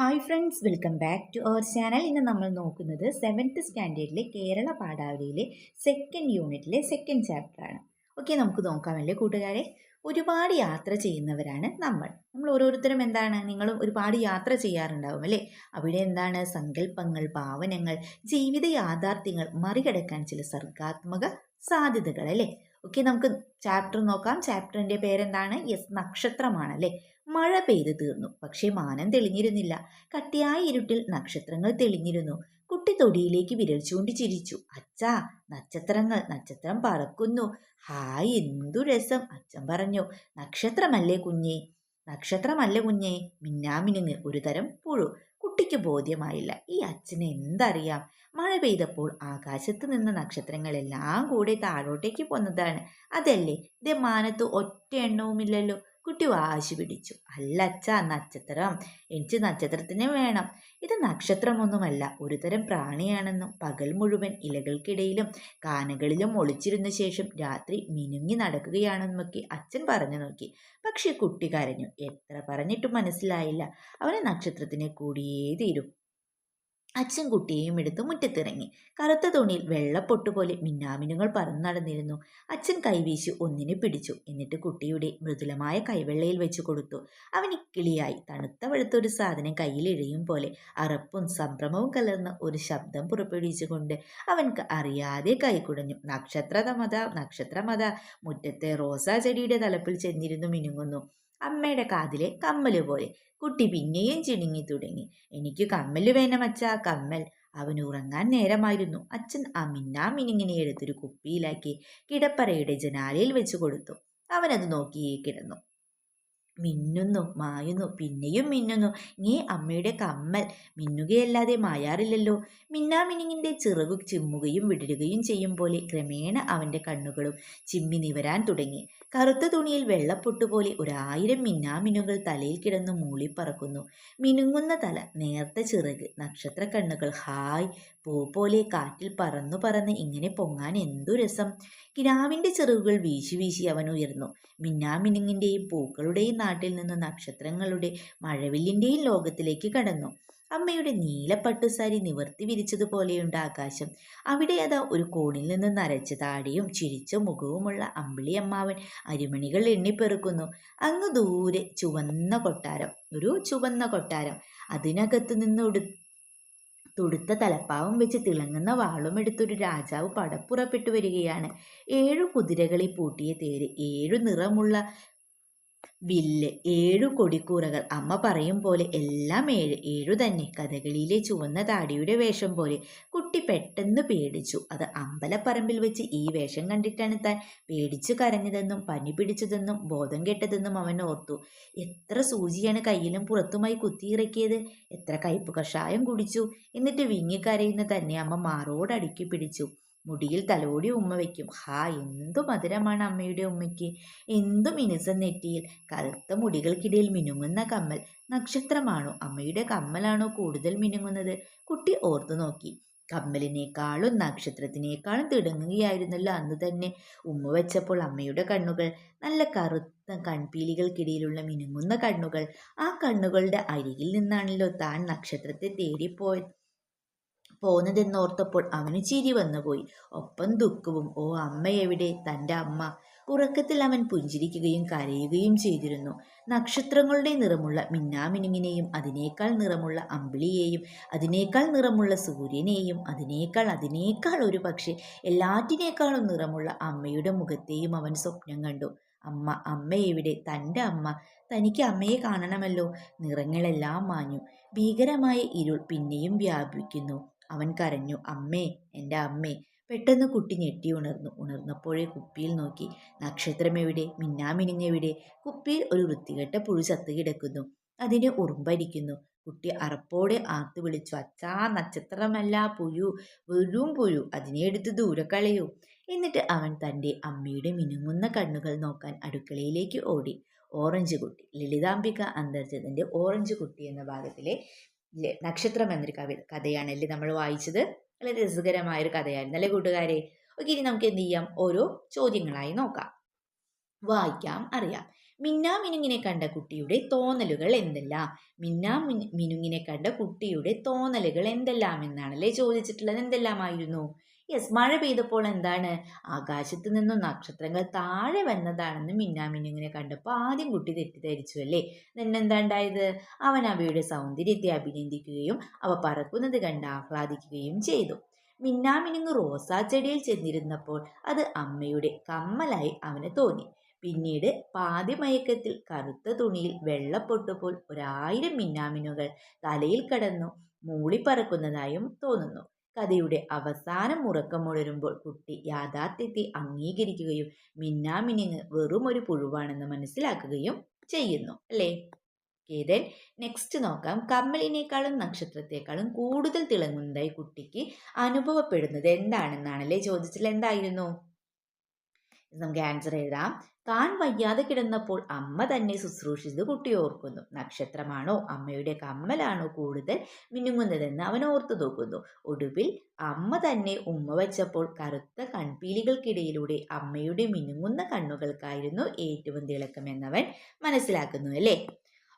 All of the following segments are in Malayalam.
Hi friends welcome back to our channel ഇന്ന് നമ്മൾ നോക്കുന്നത് സെവൻത്ത് സ്റ്റാൻഡേർഡിലെ കേരള പാഠാവലിയിലെ സെക്കൻഡ് യൂണിറ്റിലെ സെക്കൻഡ് ചാപ്റ്ററാണ് ഓക്കെ നമുക്ക് നോക്കാമല്ലേ കൂട്ടുകാരെ? ഒരുപാട് യാത്ര ചെയ്യുന്നവരാണ് നമ്മൾ. നമ്മൾ ഓരോരുത്തരും എന്താണ്? നിങ്ങളും ഒരുപാട് യാത്ര ചെയ്യാറുണ്ടാവും അല്ലേ? അവിടെ എന്താണ്? സങ്കല്പങ്ങൾ ഭാവനങ്ങൾ ജീവിത യാഥാർത്ഥ്യങ്ങൾ മറികടക്കാൻ ചില സർഗാത്മക സാധ്യതകൾ അല്ലേ? ഓക്കെ നമുക്ക് ചാപ്റ്റർ നോക്കാം. ചാപ്റ്ററിന്റെ പേരെന്താണ്? യെസ് നക്ഷത്രമാണ് അല്ലേ മഴ പെയ്തു തീർന്നു. പക്ഷേ മാനം തെളിഞ്ഞിരുന്നില്ല. കട്ടിയായ ഇരുട്ടിൽ നക്ഷത്രങ്ങൾ തെളിഞ്ഞിരുന്നു. കുട്ടി തൊടിയിലേക്ക് വിരൽ ചൂണ്ടി ചിരിച്ചു. അച്ഛാ നക്ഷത്രങ്ങൾ നക്ഷത്രം പറക്കുന്നു. ഹായ് എന്തു രസം അച്ഛൻ പറഞ്ഞു. നക്ഷത്രമല്ലേ കുഞ്ഞേ? നക്ഷത്രമല്ല കുഞ്ഞേ? മിന്നാമിനുങ്ങ് ഒരു തരം പുഴു. കുട്ടിക്ക് ബോധ്യമായില്ല. ഈ അച്ഛന് എന്തറിയാം? മഴ പെയ്തപ്പോൾ ആകാശത്ത് നിന്ന നക്ഷത്രങ്ങളെല്ലാം കൂടെ താഴോട്ടേക്ക് പോന്നതാണ്. അതല്ലേ? ഇതേ മാനത്ത് ഒറ്റ എണ്ണവുമില്ലല്ലോ. കുട്ടി വാശി പിടിച്ചു. അല്ല അച്ഛാ നക്ഷത്രം. എനിക്ക് നക്ഷത്രത്തിനെ വേണം. ഇത് നക്ഷത്രമൊന്നുമല്ല ഒരുതരം പ്രാണിയാണെന്നും. പകൽ മുഴുവൻ ഇലകൾക്കിടയിലും കാനകളിലും ഒളിച്ചിരുന്ന ശേഷം രാത്രി മിനുങ്ങി നടക്കുകയാണെന്നൊക്കെ അച്ഛൻ പറഞ്ഞു നോക്കി. പക്ഷെ കുട്ടി കരഞ്ഞു. എത്ര പറഞ്ഞിട്ടും മനസ്സിലായില്ല. അവന് നക്ഷത്രത്തിനെ കൂടിയേ തീരും. അച്ഛൻ കുട്ടിയെയും എടുത്ത് മുറ്റത്തിറങ്ങി. കറുത്ത തുണിയിൽ വെള്ളപ്പൊട്ടുപോലെ മിന്നാമിനുകൾ പറന്നു നടന്നിരുന്നു. അച്ഛൻ കൈവീശി ഒന്നിനെ പിടിച്ചു. എന്നിട്ട് കുട്ടിയുടെ മൃദുലമായ കൈവെള്ളയിൽ വെച്ചു കൊടുത്തു. അവൻ ഇക്കിളിയായി തണുത്ത വെളുത്തൊരു സാധനം കയ്യിലിഴയും പോലെ അറപ്പും സംഭ്രമവും കലർന്ന ഒരു ശബ്ദം പുറപ്പെടുവിച്ചുകൊണ്ട് അവൻക്ക് അറിയാതെ കൈകുടഞ്ഞു നക്ഷത്രമത നക്ഷത്രമത. മുറ്റത്തെ റോസാ ചെടിയുടെ തലപ്പിൽ ചെന്നിരുന്നു മിനുങ്ങുന്നു. അമ്മയുടെ കാതിലെ കമ്മൽ പോലെ. കുട്ടി പിന്നെയും ചിണുങ്ങി തുടങ്ങി. എനിക്ക് കമ്മൽ വേണം അച്ഛാ കമ്മൽ. അവൻ ഉറങ്ങാൻ നേരമായിരുന്നു. അച്ഛൻ ആ മിന്നാ മിനിങ്ങിനെ എടുത്തൊരു കുപ്പിയിലാക്കി കിടപ്പറയുടെ ജനാലയിൽ വെച്ചു കൊടുത്തു. അവനത് നോക്കിയേ കിടന്നു. മിന്നുന്നു മായുന്നു പിന്നെയും മിന്നുന്നു. നീ അമ്മയുടെ കമ്മൽ മിന്നുകയല്ലാതെ മായാറില്ലല്ലോ. മിന്നാമിനിങ്ങിന്റെ ചിറകു ചിമ്മുകയും വിടരുകയും ചെയ്യും പോലെ ക്രമേണ അവന്റെ കണ്ണുകളും ചിമ്മി നിവരാൻ തുടങ്ങി. കറുത്ത തുണിയിൽ വെള്ളപ്പൊട്ടുപോലെ ഒരായിരം മിന്നാമിനുകൾ തലയിൽ കിടന്നു മൂളിപ്പറക്കുന്നു. മിനുങ്ങുന്ന തല നേർത്ത ചിറക് നക്ഷത്ര കണ്ണുകൾ ഹായ് പൂ പോലെ കാറ്റിൽ പറന്നു പറന്ന് ഇങ്ങനെ പൊങ്ങാൻ എന്തു രസം. കിനാവിന്റെ ചിറകുകൾ വീശി വീശി അവൻ ഉയർന്നു. മിന്നാമിനുങ്ങിന്റെയും പൂക്കളുടെയും നാട്ടിൽ നിന്ന് നക്ഷത്രങ്ങളുടെ മഴവില്ലിന്റെയും ലോകത്തിലേക്ക് കടന്നു. അമ്മയുടെ നീലപ്പട്ടുസാരി നിവർത്തി വിരിച്ചതുപോലെയുണ്ട് ആകാശം. അവിടെ അതാ ഒരു കോണിൽ നിന്ന് നരച്ച താടിയും ചിരിച്ച മുഖവുമുള്ള അമ്പിളി അമ്മാവൻ അരിമണികൾ എണ്ണിപ്പെറുക്കുന്നു. അങ്ങ് ദൂരെ ചുവന്ന കൊട്ടാരം ഒരു ചുവന്ന കൊട്ടാരം. അതിനകത്ത് നിന്ന് ഉടു തുടുത്ത തലപ്പാവും വെച്ച് തിളങ്ങുന്ന വാളും എടുത്തൊരു രാജാവ് പടപ്പുറപ്പെട്ടു വരികയാണ്. ഏഴു കുതിരകളിൽ പൂട്ടിയ തേര് ഏഴു നിറമുള്ള വില്ല് ഏഴു കൊടിക്കൂറകൾ. അമ്മ പറയും പോലെ എല്ലാം ഏഴ് ഏഴു തന്നെ. കഥകളിയിലെ ചുവന്ന താടിയുടെ വേഷം പോലെ കുട്ടി പെട്ടെന്ന് പേടിച്ചു. അത് അമ്പലപ്പറമ്പിൽ വെച്ച് ഈ വേഷം കണ്ടിട്ടാണ് താൻ പേടിച്ചു കരഞ്ഞതെന്നും പനി പിടിച്ചതെന്നും ബോധം കെട്ടതെന്നും അവൻ ഓർത്തു. എത്ര സൂചിയാണ് കയ്യിലും പുറത്തുമായി കുത്തിയിറക്കിയത്. എത്ര കയ്പ് കഷായം കുടിച്ചു. എന്നിട്ട് വിങ്ങിക്കരയുന്ന തന്നെ അമ്മ മാറോടടുക്കി പിടിച്ചു. മുടിയിൽ തലോടി ഉമ്മ വയ്ക്കും ഹാ എന്തു മധുരമാണ് അമ്മയുടെ ഉമ്മയ്ക്ക്. എന്തു മിനുസം നെറ്റിയിൽ. കറുത്ത മുടികൾക്കിടയിൽ മിനുങ്ങുന്ന കമ്മൽ. നക്ഷത്രമാണോ? അമ്മയുടെ കമ്മലാണോ കൂടുതൽ മിനുങ്ങുന്നത്? കുട്ടി ഓർത്തു നോക്കി. കമ്മലിനേക്കാളും നക്ഷത്രത്തിനേക്കാളും തിടങ്ങുകയായിരുന്നല്ലോ അന്ന് തന്നെ. ഉമ്മ വെച്ചപ്പോൾ അമ്മയുടെ കണ്ണുകൾ നല്ല കറുത്ത കൺപീലികൾക്കിടയിലുള്ള മിനുങ്ങുന്ന കണ്ണുകൾ. ആ കണ്ണുകളുടെ അരികിൽ നിന്നാണല്ലോ താൻ നക്ഷത്രത്തെ തേടിപ്പോയത്. പോന്നതെന്നോർത്തപ്പോൾ അവന് ചിരി വന്നുപോയി. ഒപ്പം ദുഃഖവും ഓ അമ്മ എവിടെ? തന്റെ അമ്മ ഉറക്കത്തിൽ അവൻ പുഞ്ചിരിക്കുകയും കരയുകയും ചെയ്തിരുന്നു. നക്ഷത്രങ്ങളുടെ നിറമുള്ള മിന്നാമിനുങ്ങിനെയും അതിനേക്കാൾ നിറമുള്ള അമ്പിളിയെയും അതിനേക്കാൾ നിറമുള്ള സൂര്യനെയും അതിനേക്കാൾ അതിനേക്കാൾ ഒരു പക്ഷേ എല്ലാറ്റിനേക്കാളും നിറമുള്ള അമ്മയുടെ മുഖത്തെയും അവൻ സ്വപ്നം കണ്ടു. അമ്മ അമ്മ എവിടെ? തന്റെ അമ്മ. തനിക്ക് അമ്മയെ കാണണമല്ലോ. നിറങ്ങളെല്ലാം മാഞ്ഞു. ഭീകരമായ ഇരുൾ പിന്നെയും വ്യാപിക്കുന്നു. അവൻ കരഞ്ഞു അമ്മേ എന്റെ അമ്മേ പെട്ടെന്ന് കുട്ടി ഞെട്ടി ഉണർന്നു. ഉണർന്നപ്പോഴേ കുപ്പിയിൽ നോക്കി നക്ഷത്രം എവിടെ? മിന്നാമിനിഞ്ഞെവിടെ കുപ്പിയിൽ ഒരു വൃത്തികെട്ട പുഴു ചത്ത് കിടക്കുന്നു. അതിനെ ഉറുമ്പരിക്കുന്നു കുട്ടി അറപ്പോടെ ആർത്തു വിളിച്ചു അച്ഛാ നക്ഷത്രമല്ല പുഴു വെറും പുഴു അതിനെ എടുത്ത് ദൂരെ കളയൂ. എന്നിട്ട് അവൻ തന്റെ അമ്മയുടെ മിനുങ്ങുന്ന കണ്ണുകൾ നോക്കാൻ അടുക്കളയിലേക്ക് ഓടി. ഓറഞ്ച് കുട്ടി ലളിതാംബിക അന്തർജതിന്റെ ഓറഞ്ച് കുട്ടി എന്ന ഭാഗത്തിലെ നക്ഷത്രം എന്നൊരു കവി കഥയാണ് അല്ലേ നമ്മൾ വായിച്ചത്? വളരെ രസകരമായൊരു കഥയായിരുന്നു അല്ലേ കൂട്ടുകാരെ? ഓക്കെ ഇനി നമുക്ക് എന്ത് ചെയ്യാം? ഓരോ ചോദ്യങ്ങളായി നോക്കാം. വായിക്കാം അറിയാം. മിന്നാ മിനുങ്ങിനെ കണ്ട കുട്ടിയുടെ തോന്നലുകൾ എന്തെല്ലാം? മിന്നാ മിനുങ്ങിനെ കണ്ട കുട്ടിയുടെ തോന്നലുകൾ എന്തെല്ലാം എന്നാണ് എന്നാണല്ലേ ചോദിച്ചിട്ടുള്ളത്? എന്തെല്ലാമായിരുന്നു? യെസ് മഴ പെയ്തപ്പോൾ എന്താണ്? ആകാശത്ത് നിന്നും നക്ഷത്രങ്ങൾ താഴെ വന്നതാണെന്ന് മിന്നാമിനുങ്ങിനെ കണ്ടപ്പോൾ ആദ്യം കുട്ടി തെറ്റിദ്ധരിച്ചു അല്ലേ? നിന്നെന്താ ഉണ്ടായത്? അവൻ അവയുടെ സൗന്ദര്യത്തെ അഭിനന്ദിക്കുകയും അവ പറക്കുന്നത് കണ്ട് ആഹ്ലാദിക്കുകയും ചെയ്തു. മിന്നാമിനുങ്ങ് റോസാ ചെടിയിൽ ചെന്നിരുന്നപ്പോൾ അത് അമ്മയുടെ കമ്മലായി അവന് തോന്നി. പിന്നീട് പാതിമയക്കത്തിൽ കറുത്ത തുണിയിൽ വെള്ളപ്പൊട്ടുപോൽ ഒരായിരം മിന്നാമിനുകൾ തലയിൽ കടന്നു മൂളിപ്പറക്കുന്നതായും തോന്നുന്നു. കഥയുടെ അവസാനം മുറക്കമുണരുമ്പോൾ കുട്ടി യാഥാർത്ഥ്യത്തെ അംഗീകരിക്കുകയും മിന്നാമിനിങ് വെറും ഒരു പുഴുവാണെന്ന് മനസ്സിലാക്കുകയും ചെയ്യുന്നു അല്ലേ? കേതൻ നെക്സ്റ്റ് നോക്കാം. കമ്മലിനേക്കാളും നക്ഷത്രത്തെക്കാളും കൂടുതൽ തിളങ്ങുന്നതായി കുട്ടിക്ക് അനുഭവപ്പെടുന്നത് എന്താണെന്നാണല്ലേ ചോദിച്ചാൽ എന്തായിരുന്നു? നമുക്ക് ആൻസർ എഴുതാം. താൻ വയ്യാതെ കിടന്നപ്പോൾ അമ്മ തന്നെ ശുശ്രൂഷിച്ചത് കുട്ടി ഓർക്കുന്നു. നക്ഷത്രമാണോ അമ്മയുടെ കമ്മലാണോ കൂടുതൽ മിനുങ്ങുന്നതെന്ന് അവൻ ഓർത്തു നോക്കുന്നു. ഒടുവിൽ അമ്മ തന്നെ ഉമ്മ വെച്ചപ്പോൾ കറുത്ത കൺപീലികൾക്കിടയിലൂടെ അമ്മയുടെ മിനുങ്ങുന്ന കണ്ണുകൾക്കായിരുന്നു ഏറ്റവും തിളക്കമെന്നവൻ മനസ്സിലാക്കുന്നു അല്ലേ?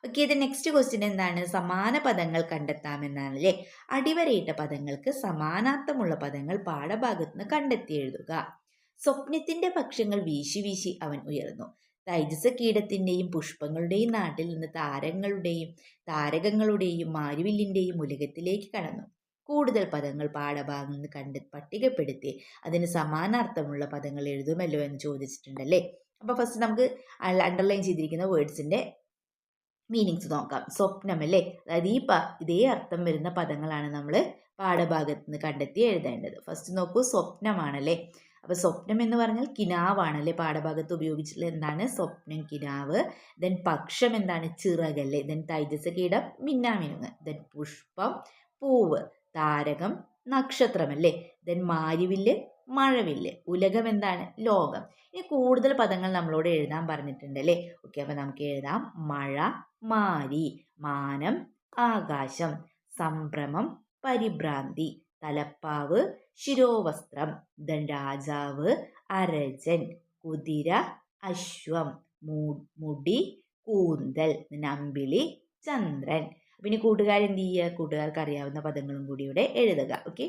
ഓക്കെ ഇത് നെക്സ്റ്റ് ക്വസ്റ്റ്യൻ എന്താണ്? സമാന പദങ്ങൾ കണ്ടെത്താമെന്നാണ് അല്ലേ അടിവരയിട്ട പദങ്ങൾക്ക് സമാനാർത്ഥമുള്ള പദങ്ങൾ പാഠഭാഗത്ത് നിന്ന് കണ്ടെത്തി എഴുതുക. സ്വപ്നത്തിന്റെ പക്ഷങ്ങൾ വീശി വീശി അവൻ ഉയർന്നു. തൈജസ കീടത്തിന്റെയും പുഷ്പങ്ങളുടെയും നാട്ടിൽ നിന്ന് താരങ്ങളുടെയും താരകങ്ങളുടെയും മാരുവില്ലിന്റെയും ഉലകത്തിലേക്ക് കടന്നു. കൂടുതൽ പദങ്ങൾ പാഠഭാഗങ്ങളിൽ നിന്ന് കണ്ട് പട്ടികപ്പെടുത്തി അതിന് സമാനാർത്ഥമുള്ള പദങ്ങൾ എഴുതുമല്ലോ എന്ന് ചോദിച്ചിട്ടുണ്ടല്ലേ? അപ്പോൾ ഫസ്റ്റ് നമുക്ക് അണ്ടർലൈൻ ചെയ്തിരിക്കുന്ന വേർഡ്സിന്റെ മീനിങ്സ് നോക്കാം. സ്വപ്നം അല്ലേ? അതായത് ഈ ഇതേ അർത്ഥം വരുന്ന പദങ്ങളാണ് നമ്മൾ പാഠഭാഗത്ത് നിന്ന് കണ്ടെത്തി എഴുതേണ്ടത്. ഫസ്റ്റ് നോക്കൂ സ്വപ്നമാണല്ലേ? അപ്പോൾ സ്വപ്നം എന്ന് പറഞ്ഞാൽ കിനാവാണ് അല്ലേ പാഠഭാഗത്ത് ഉപയോഗിച്ചിട്ടുള്ള എന്താണ്? സ്വപ്നം കിനാവ് ദെൻ പക്ഷം എന്താണ്? ചിറകല്ലേ. ദെൻ തൈജസ കീടം മിന്നാമിനുങ്ങ്. ദെൻ പുഷ്പം പൂവ് താരകം നക്ഷത്രമല്ലേ ദെൻ മാരിവില്ല് മഴവില്ല്. ഉലകം എന്താണ്? ലോകം. ഇനി കൂടുതൽ പദങ്ങൾ നമ്മളോട് എഴുതാൻ പറഞ്ഞിട്ടുണ്ട് അല്ലേ? ഓക്കെ അപ്പോൾ നമുക്ക് എഴുതാം. മഴ മാരി മാനം ആകാശം സംഭ്രമം പരിഭ്രാന്തി. തലപ്പാവ് ശിരോവസ്ത്രം ദണ്ഡാജാവ് അരജൻ കുതിര അശ്വം മുടി കൂന്തൽ നമ്പിളി ചന്ദ്രൻ. പിന്നെ കൂട്ടുകാർ എന്ത് ചെയ്യുക? കൂട്ടുകാർക്ക് അറിയാവുന്ന പദങ്ങളും കൂടി ഇവിടെ എഴുതുക. ഓക്കെ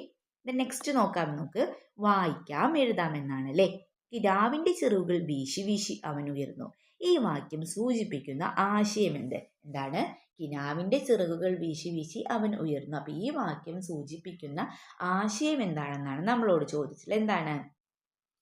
നെക്സ്റ്റ് നോക്കാം നമുക്ക്. വായിക്കാം എഴുതാം എന്നാണ് അല്ലേ കിരാവിന്റെ ചെറുകൾ വീശി വീശി അവൻ ഉയർന്നു ഈ വാക്യം സൂചിപ്പിക്കുന്ന ആശയം എന്ത് എന്താണ്? കിനാവിന്റെ ചിറകുകൾ വീശി വീശി അവൻ ഉയർന്നു. അപ്പോൾ ഈ വാക്യം സൂചിപ്പിക്കുന്ന ആശയം എന്താണെന്നാണ് നമ്മളോട് ചോദിച്ചത്. എന്താണ്?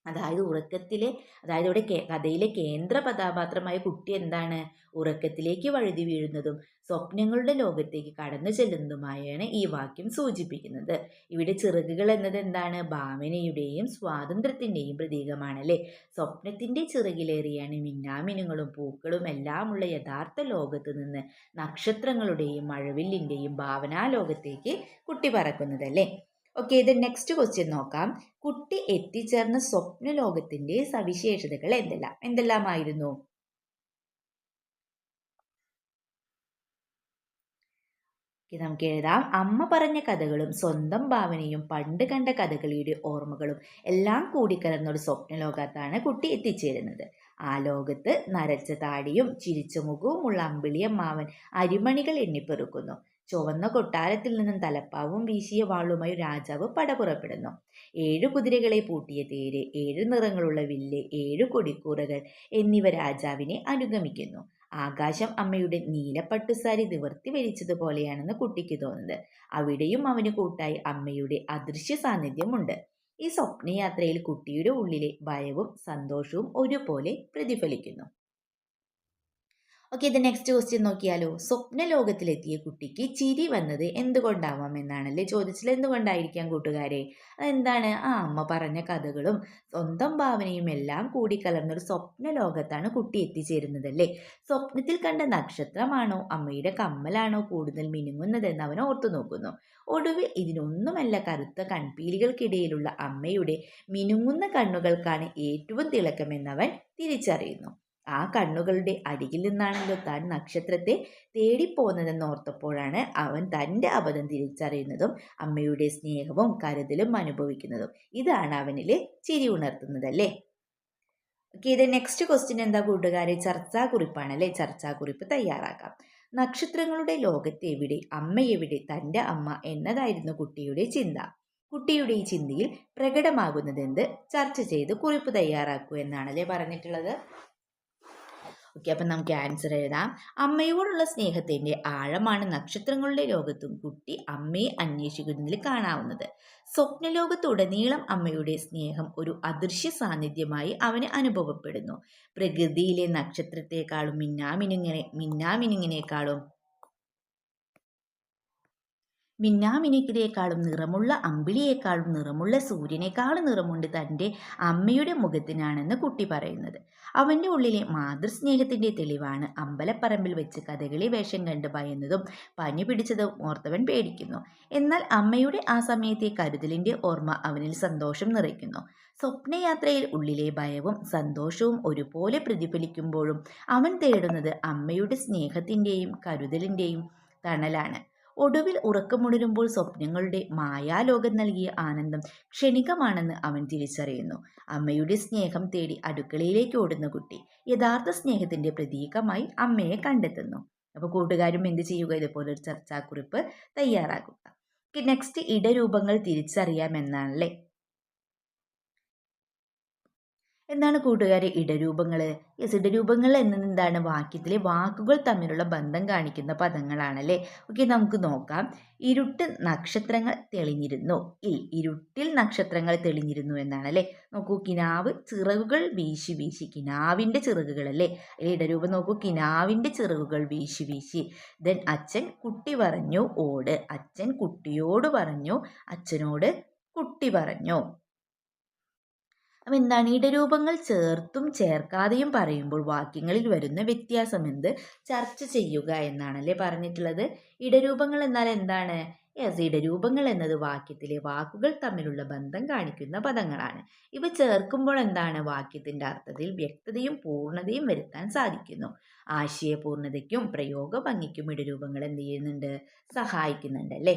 അതായത് ഉറക്കത്തിലെ അതായത് ഇവിടെ കഥയിലെ കേന്ദ്ര കഥാപാത്രമായ കുട്ടി എന്താണ്? ഉറക്കത്തിലേക്ക് വഴുതി വീഴുന്നതും സ്വപ്നങ്ങളുടെ ലോകത്തേക്ക് കടന്നു ചെല്ലുന്നതുമായാണ് ഈ വാക്യം സൂചിപ്പിക്കുന്നത്. ഇവിടെ ചിറകുകൾ എന്നത് എന്താണ്? ഭാവനയുടെയും സ്വാതന്ത്ര്യത്തിന്റെയും പ്രതീകമാണ് അല്ലേ സ്വപ്നത്തിന്റെ ചിറകിലേറിയാണ് മിന്നാമിനുകളും പൂക്കളും എല്ലാമുള്ള യഥാർത്ഥ ലോകത്ത് നിന്ന് നക്ഷത്രങ്ങളുടെയും മഴവില്ലിന്റെയും ഭാവനാലോകത്തേക്ക് കുട്ടി പറക്കുന്നതല്ലേ? ഓക്കെ ഇത് നെക്സ്റ്റ് ക്വസ്റ്റ്യൻ നോക്കാം. കുട്ടി എത്തിച്ചേർന്ന സ്വപ്ന ലോകത്തിന്റെ സവിശേഷതകൾ എന്തെല്ലാം? എന്തെല്ലാമായിരുന്നു? നമുക്ക് എഴുതാം. അമ്മ പറഞ്ഞ കഥകളും സ്വന്തം ഭാവനയും പണ്ട് കണ്ട കഥകളിയുടെ ഓർമ്മകളും എല്ലാം കൂടിക്കലർന്ന ഒരു സ്വപ്നലോകത്താണ് കുട്ടി എത്തിച്ചേരുന്നത്. ആ ലോകത്ത് നരച്ച താടിയും ചിരിച്ച മുഖവും മുഖവുമുള്ള അമ്പിളിയമ്മാവൻ അരിമണികൾ എണ്ണിപ്പെറുക്കുന്നു. ചുവന്ന കൊട്ടാരത്തിൽ നിന്നും തലപ്പാവും വീശിയ വാളുമായി രാജാവ് പടപുറപ്പെടുന്നു ഏഴു കുതിരകളെ പൂട്ടിയ തേര് ഏഴ് നിറങ്ങളുള്ള വില്ല് ഏഴു കൊടിക്കൂറകൾ എന്നിവ രാജാവിനെ അനുഗമിക്കുന്നു. ആകാശം അമ്മയുടെ നീലപ്പട്ടുസാരി നിവർത്തി വലിച്ചതുപോലെയാണെന്ന് കുട്ടിക്ക് തോന്നുന്നത്. അവിടെയും അവന് കൂട്ടായി അമ്മയുടെ അദൃശ്യ സാന്നിധ്യമുണ്ട്. ഈ സ്വപ്നയാത്രയിൽ കുട്ടിയുടെ ഉള്ളിലെ ഭയവും സന്തോഷവും ഒരുപോലെ പ്രതിഫലിക്കുന്നു. ഓക്കെ ഇത് നെക്സ്റ്റ് ക്വസ്റ്റ്യൻ നോക്കിയാലോ. സ്വപ്ന ലോകത്തിലെത്തിയ കുട്ടിക്ക് ചിരി വന്നത് എന്തുകൊണ്ടാവാം എന്നാണല്ലേ ചോദിച്ചത്. എന്തുകൊണ്ടായിരിക്കാം കൂട്ടുകാരെ? അതെന്താണ്? ആ അമ്മ പറഞ്ഞ കഥകളും സ്വന്തം ഭാവനയും എല്ലാം കൂടിക്കലർന്നൊരു സ്വപ്ന ലോകത്താണ് കുട്ടി എത്തിച്ചേരുന്നതല്ലേ? സ്വപ്നത്തിൽ കണ്ട നക്ഷത്രമാണോ അമ്മയുടെ കമ്മലാണോ കൂടുതൽ മിനുങ്ങുന്നതെന്ന് അവൻ ഓർത്തു നോക്കുന്നു. ഒടുവിൽ ഇതിനൊന്നുമല്ല കറുത്ത കൺപീലികൾക്കിടയിലുള്ള അമ്മയുടെ മിനുങ്ങുന്ന കണ്ണുകൾക്കാണ് ഏറ്റവും തിളക്കമെന്നവൻ തിരിച്ചറിയുന്നു. ആ കണ്ണുകളുടെ അരികിൽ നിന്നാണല്ലോ താൻ നക്ഷത്രത്തെ തേടിപ്പോന്നതെന്ന് ഓർത്തപ്പോഴാണ് അവൻ തന്റെ അബദ്ധം തിരിച്ചറിയുന്നതും അമ്മയുടെ സ്നേഹവും കരുതലും അനുഭവിക്കുന്നതും. ഇതാണ് അവനിൽ ചിരി ഉണർത്തുന്നതല്ലേ? ഓക്കെ ഇത് നെക്സ്റ്റ് ക്വസ്റ്റ്യൻ എന്താ കൂട്ടുകാരെ? ചർച്ചാ ചർച്ചാക്കുറിപ്പ് തയ്യാറാക്കാം. നക്ഷത്രങ്ങളുടെ ലോകത്ത് എവിടെ അമ്മ എവിടെ തന്റെ അമ്മ എന്നതായിരുന്നു കുട്ടിയുടെ ചിന്ത. കുട്ടിയുടെ ഈ ചിന്തയിൽ പ്രകടമാകുന്നതെന്ത്? ചർച്ച ചെയ്ത് കുറിപ്പ് തയ്യാറാക്കൂ എന്നാണല്ലേ പറഞ്ഞിട്ടുള്ളത്. ഓക്കെ അപ്പം നമുക്ക് ആൻസർ എഴുതാം. അമ്മയോടുള്ള സ്നേഹത്തിന്റെ ആഴമാണ് നക്ഷത്രങ്ങളുടെ ലോകത്തും കുട്ടി അമ്മയെ അന്വേഷിക്കുന്നതിൽ കാണാവുന്നത്. സ്വപ്നലോകത്തുടനീളം അമ്മയുടെ സ്നേഹം ഒരു അദൃശ്യ സാന്നിധ്യമായി അവന് അനുഭവപ്പെടുന്നു. പ്രകൃതിയിലെ നക്ഷത്രത്തെക്കാളും മിന്നാമിനിങ്ങനെ മിന്നാമിനുങ്ങിനേക്കാളും മിന്നാമിനുക്കിനേക്കാളും നിറമുള്ള അമ്പിളിയേക്കാളും നിറമുള്ള സൂര്യനേക്കാളും നിറമുണ്ട് തന്റെ അമ്മയുടെ മുഖത്തിനാണെന്ന് കുട്ടി പറയുന്നത്. അവന്റെ ഉള്ളിലെ മാതൃസ്നേഹത്തിന്റെ തെളിവാണ് അമ്പലപ്പറമ്പിൽ വെച്ച് കഥകളി വേഷം കണ്ട് ഭയന്നതും പനി പിടിച്ചതും ഓർത്തവൻ പേടിക്കുന്നു. എന്നാൽ അമ്മയുടെ ആ സമയത്തെ കരുതലിന്റെ ഓർമ്മ അവനിൽ സന്തോഷം നിറയ്ക്കുന്നു. സ്വപ്നയാത്രയിൽ ഉള്ളിലെ ഭയവും സന്തോഷവും ഒരുപോലെ പ്രതിഫലിക്കുമ്പോഴും അവൻ തേടുന്നത് അമ്മയുടെ സ്നേഹത്തിന്റെയും കരുതലിന്റെയും തണലാണ്. ഒടുവിൽ ഉറക്കമുണരുമ്പോൾ സ്വപ്നങ്ങളുടെ മായാലോകം നൽകിയ ആനന്ദം ക്ഷണികമാണെന്ന് അവൻ തിരിച്ചറിയുന്നു. അമ്മയുടെ സ്നേഹം തേടി അടുക്കളയിലേക്ക് ഓടുന്ന കുട്ടി യഥാർത്ഥ സ്നേഹത്തിന്റെ പ്രതീകമായി അമ്മയെ കണ്ടെത്തുന്നു. അപ്പോൾ കൂട്ടുകാരും എന്ത് ചെയ്യുക? ഇതുപോലെ ഒരു ചർച്ചാക്കുറിപ്പ് തയ്യാറാക്കുക. നെക്സ്റ്റ് ഇടരൂപങ്ങൾ തിരിച്ചറിയാമെന്നാണല്ലേ? എന്താണ് കൂട്ടുകാരെ ഇടരൂപങ്ങൾ യെസ് ഇടരൂപങ്ങൾ എന്നത് എന്താണ് വാക്യത്തിലെ വാക്കുകൾ തമ്മിലുള്ള ബന്ധം കാണിക്കുന്ന പദങ്ങളാണല്ലേ? ഓക്കെ നമുക്ക് നോക്കാം. ഇരുട്ട് നക്ഷത്രങ്ങൾ തെളിഞ്ഞിരുന്നു. ഇൽ ഇരുട്ടിൽ നക്ഷത്രങ്ങൾ തെളിഞ്ഞിരുന്നു എന്നാണല്ലേ? നോക്കൂ കിനാവ് ചിറകുകൾ വീശി വീശി. കിനാവിന്റെ ചിറകുകളല്ലേ? ഇടരൂപം നോക്കൂ കിനാവിന്റെ ചിറകുകൾ വീശി വീശി. ദെൻ അച്ഛൻ കുട്ടി പറഞ്ഞു ഓട്. അച്ഛൻ കുട്ടിയോട് പറഞ്ഞു അച്ഛനോട് കുട്ടി പറഞ്ഞു. അപ്പം എന്താണ് ഇടരൂപങ്ങൾ ചേർത്തും ചേർക്കാതെയും പറയുമ്പോൾ വാക്യങ്ങളിൽ വരുന്ന വ്യത്യാസം എന്ത്? ചർച്ച ചെയ്യുക എന്നാണല്ലേ പറഞ്ഞിട്ടുള്ളത്. ഇടരൂപങ്ങൾ എന്നാൽ എന്താണ്? യെസ് ഇടരൂപങ്ങൾ എന്നത് വാക്യത്തിലെ വാക്കുകൾ തമ്മിലുള്ള ബന്ധം കാണിക്കുന്ന പദങ്ങളാണ്. ഇവ ചേർക്കുമ്പോൾ എന്താണ്? വാക്യത്തിന്റെ അർത്ഥത്തിൽ വ്യക്തതയും പൂർണതയും വരുത്താൻ സാധിക്കുന്നു. ആശയപൂർണതയ്ക്കും പ്രയോഗ ഭംഗിക്കും ഇടരൂപങ്ങൾ എന്ത് ചെയ്യുന്നുണ്ട്? സഹായിക്കുന്നുണ്ട് അല്ലേ?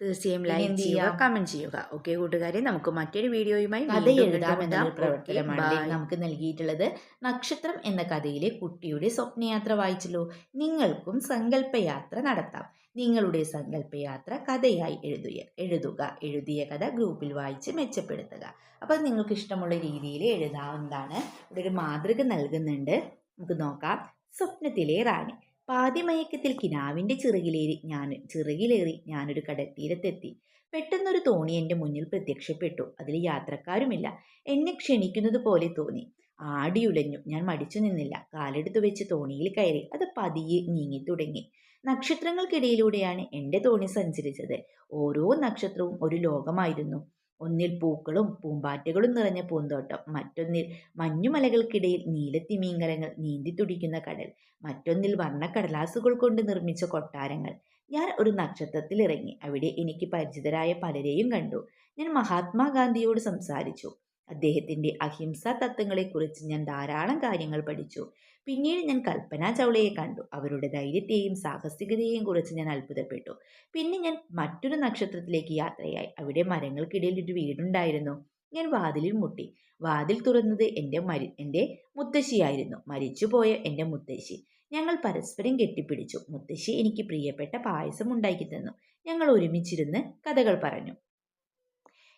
തീർച്ചയായും ലൈക്ക് ചെയ്യുക കമന്റ് ചെയ്യുക. ഓക്കെ കൂട്ടുകാരെ നമുക്ക് മറ്റൊരു വീഡിയോയുമായി കഥ എഴുതാം എന്നൊരു പ്രവർത്തനമാണ് നമുക്ക് നൽകിയിട്ടുള്ളത്. നക്ഷത്രം എന്ന കഥയിലെ കുട്ടിയുടെ സ്വപ്നയാത്ര വായിച്ചല്ലോ. നിങ്ങൾക്കും സങ്കല്പയാത്ര നടത്താം. നിങ്ങളുടെ സങ്കല്പയാത്ര കഥയായി എഴുതുക എഴുതുക. എഴുതിയ കഥ ഗ്രൂപ്പിൽ വായിച്ച് മെച്ചപ്പെടുത്തുക. അപ്പോൾ നിങ്ങൾക്ക് ഇഷ്ടമുള്ള രീതിയിൽ എഴുതാവുന്നതാണ്. ഇവിടെ ഒരു മാതൃക നൽകുന്നുണ്ട്. നമുക്ക് നോക്കാം. സ്വപ്നത്തിലെ റാണി. പാതിമയക്കത്തിൽ കിനാവിന്റെ ചിറകിലേറി ഞാൻ ചിറകിലേറി ഞാനൊരു കടത്തീരത്തെത്തി പെട്ടെന്നൊരു തോണി എന്റെ മുന്നിൽ പ്രത്യക്ഷപ്പെട്ടു. അതിൽ യാത്രക്കാരുമില്ല. എന്നെ ക്ഷണിക്കുന്നത് പോലെ തോന്നി. ആടിയുലഞ്ഞു ഞാൻ മടിച്ചു നിന്നില്ല. കാലെടുത്തു വെച്ച് തോണിയിൽ കയറി. അത് പതിയെ നീങ്ങി തുടങ്ങി. നക്ഷത്രങ്ങൾക്കിടയിലൂടെയാണ് എന്റെ തോണി സഞ്ചരിച്ചത്. ഓരോ നക്ഷത്രവും ഒരു ലോകമായിരുന്നു. ഒന്നിൽ പൂക്കളും പൂമ്പാറ്റകളും നിറഞ്ഞ പൂന്തോട്ടം മറ്റൊന്നിൽ മഞ്ഞുമലകൾക്കിടയിൽ നീലത്തിമീങ്കലങ്ങൾ നീന്തി തുടിക്കുന്ന കടൽ മറ്റൊന്നിൽ വർണക്കടലാസുകൾ കൊണ്ട് നിർമ്മിച്ച കൊട്ടാരങ്ങൾ. ഞാൻ ഒരു നക്ഷത്രത്തിൽ ഇറങ്ങി അവിടെ എനിക്ക് പരിചിതരായ പലരെയും കണ്ടു. ഞാൻ മഹാത്മാഗാന്ധിയോട് സംസാരിച്ചു. അദ്ദേഹത്തിന്റെ അഹിംസാ തത്വങ്ങളെക്കുറിച്ച് ഞാൻ ധാരാളം കാര്യങ്ങൾ പഠിച്ചു. പിന്നീട് ഞാൻ കൽപ്പന ചൗളയെ കണ്ടു. അവരുടെ ധൈര്യത്തെയും സാഹസികതയെയും കുറിച്ച് ഞാൻ അത്ഭുതപ്പെട്ടു. പിന്നെ ഞാൻ മറ്റൊരു നക്ഷത്രത്തിലേക്ക് യാത്രയായി. അവിടെ മരങ്ങൾക്കിടയിൽ ഒരു വീടുണ്ടായിരുന്നു. ഞാൻ വാതിലിൽ മുട്ടി. വാതിൽ തുറന്നത് എന്റെ മരി എന്റെ മുത്തശ്ശിയായിരുന്നു. മരിച്ചുപോയ എന്റെ മുത്തശ്ശി. ഞങ്ങൾ പരസ്പരം കെട്ടിപ്പിടിച്ചു. മുത്തശ്ശി എനിക്ക് പ്രിയപ്പെട്ട പായസം ഉണ്ടാക്കി തന്നു. ഞങ്ങൾ ഒരുമിച്ചിരുന്ന് കഥകൾ പറഞ്ഞു.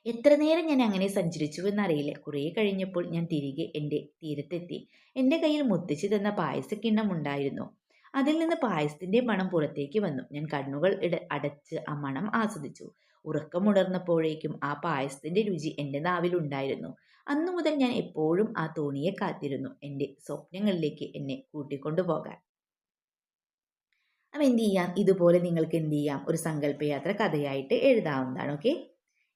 എത്ര നേരം ഞാൻ അങ്ങനെ സഞ്ചരിച്ചു എന്നറിയില്ല. കുറേ കഴിഞ്ഞപ്പോൾ ഞാൻ തിരികെ എന്റെ തീരത്തെത്തി. എന്റെ കയ്യിൽ മുത്തച്ഛി തന്ന പായസക്കിണ്ണം ഉണ്ടായിരുന്നു. അതിൽ നിന്ന് പായസത്തിന്റെ മണം പുറത്തേക്ക് വന്നു. ഞാൻ കണ്ണുകൾ ഇട അടച്ച് ആ മണം ആസ്വദിച്ചു. ഉറക്കമുണർന്നപ്പോഴേക്കും ആ പായസത്തിന്റെ രുചി എന്റെ നാവിലുണ്ടായിരുന്നു അന്നു മുതൽ ഞാൻ എപ്പോഴും ആ തോണിയെ കാത്തിരുന്നു. എന്റെ സ്വപ്നങ്ങളിലേക്ക് എന്നെ കൂട്ടിക്കൊണ്ടുപോകാൻ അപ്പം എന്ത് ചെയ്യാം? ഇതുപോലെ നിങ്ങൾക്ക് എന്ത് ചെയ്യാം? ഒരു സങ്കല്പയാത്ര കഥയായിട്ട് എഴുതാവുന്നതാണ് ഓക്കെ?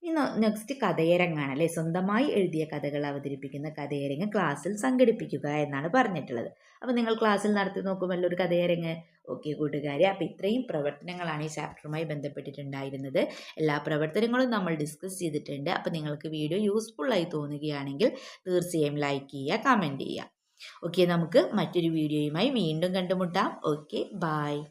ഇനി നെക്സ്റ്റ് കഥയരങ്ങാണ് അല്ലേ സ്വന്തമായി എഴുതിയ കഥകൾ അവതരിപ്പിക്കുന്ന കഥയരങ്ങ് ക്ലാസ്സിൽ സംഘടിപ്പിക്കുക എന്നാണ് പറഞ്ഞിട്ടുള്ളത്. അപ്പോൾ നിങ്ങൾ ക്ലാസ്സിൽ നടത്തി നോക്കുമല്ലോ ഒരു കഥയരങ്ങ്. ഓക്കെ കൂട്ടുകാരെ അപ്പോൾ ഇത്രയും പ്രവർത്തനങ്ങളാണ് ഈ ചാപ്റ്ററുമായി ബന്ധപ്പെട്ടിട്ടുണ്ടായിരുന്നത്. എല്ലാ പ്രവർത്തനങ്ങളും നമ്മൾ ഡിസ്കസ് ചെയ്തിട്ടുണ്ട്. അപ്പോൾ നിങ്ങൾക്ക് വീഡിയോ യൂസ്ഫുള്ളായി തോന്നുകയാണെങ്കിൽ തീർച്ചയായും ലൈക്ക് ചെയ്യുക കമന്റ് ചെയ്യുക. ഓക്കെ നമുക്ക് മറ്റൊരു വീഡിയോയുമായി വീണ്ടും കണ്ടുമുട്ടാം. Okay bye